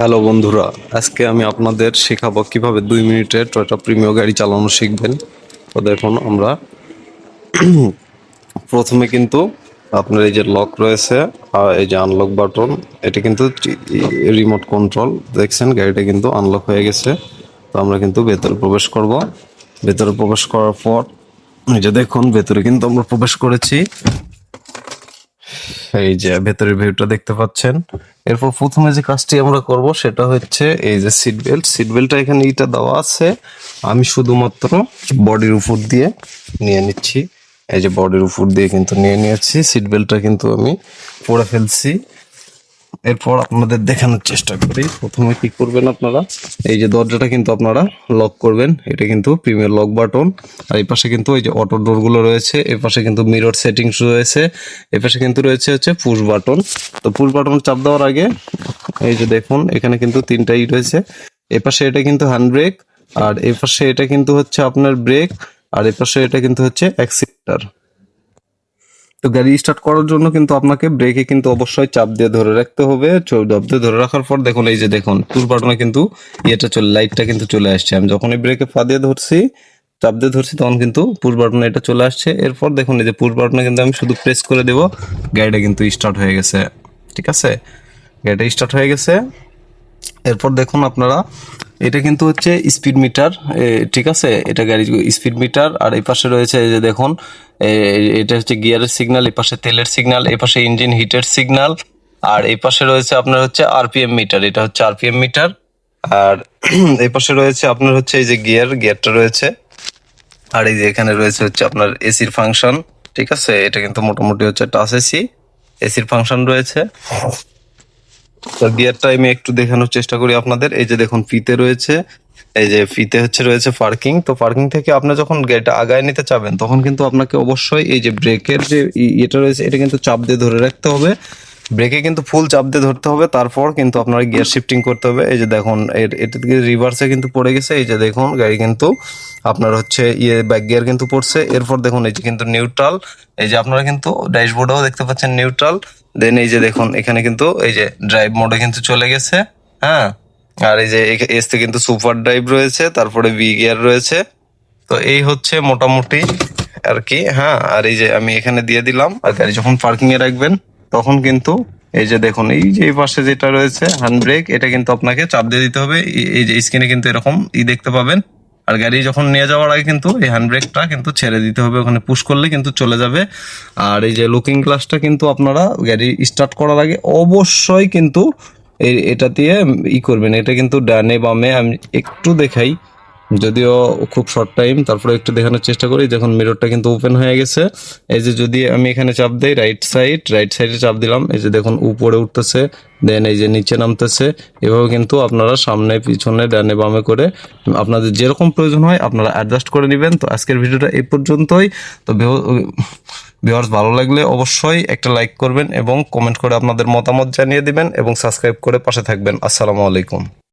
Hello বন্ধুরা, আজকে আমি আপনাদের শেখাবো কীভাবে দুই মিনিটে টয়টা প্রিমিয় গাড়ি চালানো শিখবেন। তো দেখুন, আমরা প্রথমে কিন্তু আপনার এই যে লক রয়েছে আর এই যে আনলক বাটন এটা কিন্তু রিমোট কন্ট্রোল দেখছেন, গাড়িটা কিন্তু আনলক হয়ে গেছে। তো আমরা কিন্তু ভেতরে প্রবেশ করব। ভেতরে প্রবেশ করার পর, এই যে দেখুন, ভেতরে কিন্তু আমরা প্রবেশ করেছি। এই যে ভেতরের ভিউটা দেখতে পাচ্ছেন। এরপর প্রথমে যে কাজটি আমরা করব সেটা হচ্ছে এই যে সিট বেল্ট সিট বেল্টটা এখানে ইটা দেওয়া আছে। আমি শুধুমাত্র বডির উপর দিয়ে নিয়ে নিচ্ছি। এই যে বডির উপর দিয়ে কিন্তু নিয়ে নিয়েছি। সিট বেল্টটা কিন্তু আমি পরে ফেলছি। এরপর আপনাদের দেখানোর চেষ্টা করি। প্রথমে কি করবেন আপনারা? এই যে দরজাটা কিন্তু আপনারা লক করবেন। এটা কিন্তু প্রিমিয়ার লক বাটন আর এই পাশে কিন্তু এই যে অটো ডোরগুলো রয়েছে। এই পাশে কিন্তু মিরর সেটিংস রয়েছে। এই পাশে কিন্তু রয়েছে হচ্ছে পুশ বাটন তো পুশ বাটন চাপ দেওয়ার আগে এই যে দেখুন, এখানে কিন্তু তিনটাই রয়েছে। এ পাশে এটা কিন্তু হ্যান্ড ব্রেক আর এই পাশে এটা কিন্তু হচ্ছে আপনার ব্রেক আর এই পাশে এটা কিন্তু হচ্ছে অ্যাক্সিলেটার তো গাড়ি স্টার্ট করার জন্য কিন্তু আপনাকে ব্রেকে কিন্তু অবশ্যই চাপ দিয়ে ধরে রাখতে হবে চাপ দিয়ে ধরে রাখার পর দেখুন, এই যে দেখুন পুশ বাটনে কিন্তু ইয়েটা চলে লাইটটা কিন্তু চলে আসছে। আমি যখন এই ব্রেকে পা দিয়ে ধরছি, চাপ দিয়ে ধরছি, তখন কিন্তু পুশ বাটনে এটা চলে আসছে। এরপর দেখুন, এই যে পুশ বাটনে কিন্তু আমি শুধু প্রেস করে দেব, গাড়িটা কিন্তু স্টার্ট হয়ে গেছে। ঠিক আছে? গাড়িটা স্টার্ট হয়ে গেছে। এরপর দেখুন আপনারা এটা কিন্তু হচ্ছে স্পিড মিটার ঠিক আছে? এটা গাড়ির স্পিড মিটার আর এই পাশে রয়েছে এই যে দেখুন এটা হচ্ছে গিয়ারের সিগনাল এই পাশে তেলের সিগনাল এই পাশে ইঞ্জিন হিটের সিগনাল আর এই পাশে রয়েছে আপনার হচ্ছে আরপিএম মিটার এটা হচ্ছে আরপিএম মিটার আর এই পাশে রয়েছে আপনার হচ্ছে এই যে গিয়ার গিয়ারটা রয়েছে, আর এই যে এখানে রয়েছে হচ্ছে আপনার এসির ফাংশন ঠিক আছে? এটা কিন্তু মোটামুটি হচ্ছে টাচ এসি এসির ফাংশন রয়েছে। তো গিয়ারটা আমি একটু দেখানোর চেষ্টা করি আপনাদের। এই যে দেখুন, ফিতে রয়েছে, এই যে ফিতে হচ্ছে, রয়েছে পার্কিং তো পার্কিং থেকে আপনি যখন গাড়িটা আগায় নিতে চাবেন, তখন কিন্তু আপনাকে অবশ্যই এই যে ব্রেকের যে ইয়েটা রয়েছে, এটা কিন্তু চাপ দিয়ে ধরে রাখতে হবে। ব্রেকে কিন্তু ফুল চাপ দিয়ে ধরতে হবে, তারপর কিন্তু আপনার গিয়ার শিফটিং করতে হবে। এই যে দেখুন, এর- এটা রিভার্সে কিন্তু পড়ে গেছে, এই যে দেখুন, গাড়ি কিন্তু আপনার হচ্ছে ইয়ে ব্যাক গিয়ার কিন্তু পড়ছে। এরপর দেখুন, এই যে কিন্তু নিউট্রাল এই যে আপনারা কিন্তু ড্যাশবোর্ডেও দেখতে পাচ্ছেন নিউট্রাল দেন এই যে দেখুন, এখানে কিন্তু এই যে ড্রাইভ মোডে কিন্তু চলে গেছে হ্যাঁ? আর এই যে এসতে কিন্তু সুপার ড্রাইভ রয়েছে, তারপরে ভি গিয়ার রয়েছে। তো এই হচ্ছে মোটামুটি আর কি হ্যাঁ? আর এই যে আমি এখানে দিয়ে দিলাম, আর গাড়ি যখন পার্কিং এ রাখবেন তখন কিন্তু এই যে দেখুন, এই যে পাশে যেটা রয়েছে হ্যান্ড ব্রেক এটা কিন্তু আপনাকে চাপ দিয়ে দিতে হবে। এই- যে স্ক্রিনে কিন্তু এরকম ই দেখতে পাবেন। আর গাড়ি যখন নিয়ে যাওয়ার আগে কিন্তু এই হ্যান্ড ব্রেকটা কিন্তু ছেড়ে দিতে হবে। ওখানে পুশ করলে কিন্তু চলে যাবে। আর এই যে লুকিং গ্লাসটা কিন্তু আপনারা গাড়ি স্টার্ট করার আগে অবশ্যই কিন্তু এটা দিয়ে ই করবেন। এটা কিন্তু ডানে বামে আমি একটু দেখাই। যদিও খুব শর্ট টাইম তারপরে একটু দেখানোর চেষ্টা করি, দেখুন মিররটা কিন্তু ওপেন হয়ে গেছে। এই যে যদি আমি এখানে চাপ দেই রাইট সাইড রাইট সাইডে চাপ দিলাম, এই যে দেখুন উপরে উঠতেছে দেন এই যে নিচে নামতেছে, এভাবে কিন্তু আপনারা সামনে, পিছনে, ডানে, বামে করে আপনাদের যেরকম প্রয়োজন হয় আপনারা অ্যাডজাস্ট করে নেবেন। তো আজকের ভিডিওটা এই পর্যন্তই। তো ভিউয়ার্স ভালো লাগলে অবশ্যই একটা লাইক করবেন এবং কমেন্ট করে আপনাদের মতামত জানিয়ে দিবেন এবং সাবস্ক্রাইব করে পাশে থাকবেন। আসসালামু আলাইকুম।